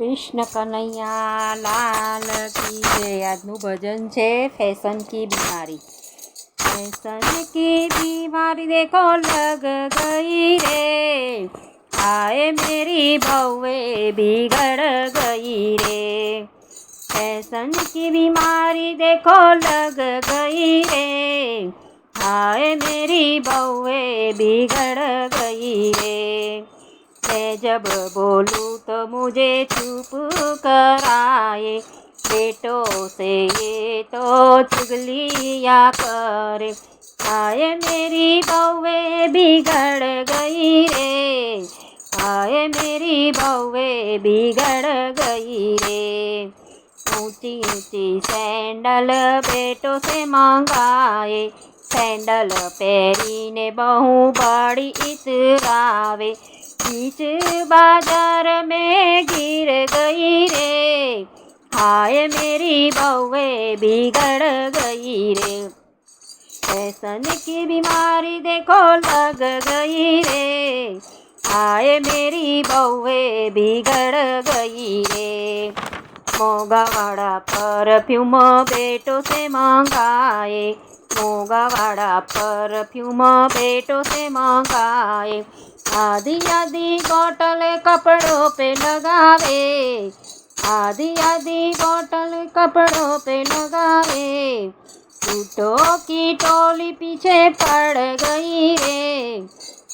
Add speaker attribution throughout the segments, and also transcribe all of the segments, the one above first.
Speaker 1: કૃષ્ણ કનૈયા લાલ કી જય આજનું ભજન છે ફેશન કી બીમારી ફેશન કી બીમારી દેખો લગ ગઈ રે આએ મેરી બહુએ બિગડ ગઈ રે ફેશન કી બીમારી દેખો લગ ગઈ રે આए मेरी बउए बिगड़ गई रे मैं जब बोलूँ तो मुझे चुप कराए। बेटों से ये तो चुगलिया करे। आए मेरी बउे बिगड़ गई रे। आए मेरी बउे बिगड़ गई रे। ऊँची ऊँची सैंडल बेटों से मंगाए। सैंडल पेरी ने बहु बड़ी इतरावे। बीच बाजार में गिर गई रे हाय मेरी बउे बिगड़ गई रे फैसन की बीमारी देखो लग गई रे हाय मेरी बउे बिगड़ गई रे मोगा वाड़ा परफ्यूम बेटों से मंगाए મોગાવાળા પરફ્યુમ પેટો સે મંગાએ આધી આધી બોટલે કપડો પે લગાવે. આધી આધી બોટલે કપડો પે લગાવે. કૂટો કી ટોલી પીછે પડ ગઈ રે.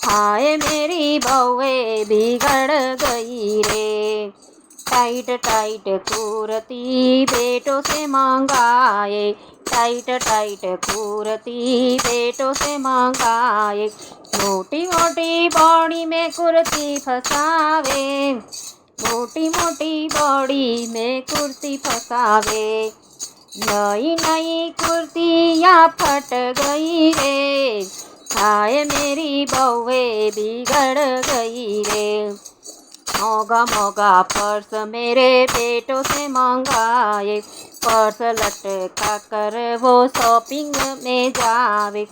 Speaker 1: હાય મેરી બહુએ બિગડ ગઈ રે. ટાઈટ ટાઈટ કુરતી બેટો સે મંગાએ टाइट टाइट कुर्ती बेटों से मंगाए। मोटी मोटी बॉडी में कुर्ती फसावे। मोटी मोटी बॉडी में कुर्ती फसावे। नई नई कुर्तियाँ फट गई रे। हाय मेरी बउए बिगड़ गई रे। मोगा मोगा पर्स मेरे बेटों से मंगाए। पर्स लटका कर वो शॉपिंग में जावे।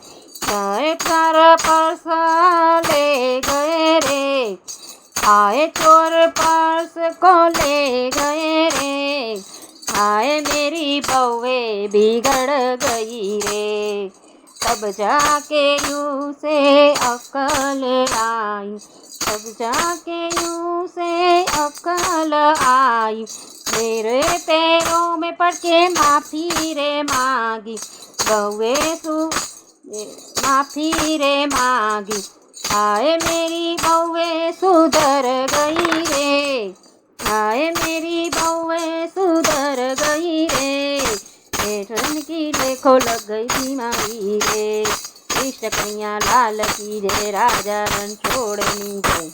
Speaker 1: कर पर्स ले गए रे। आए चोर पर्स को ले गए रे। आए मेरी बउे बिगड़ गई रे। तब जाके यूँ से अकल आई। तब जाके यूँ से अकल आई। मेरे पैरों में पड़ के माफ़ी रे मांगी। बउए तू माफ़ी रे मांगी। आए मेरी बउए सुधर गई रे। हाय मेरी बउए सुधर गई रे। की देखो लग गई बीमारी रे। कृष्ण कन्या लाल की जय राजा रण छोड़नी जय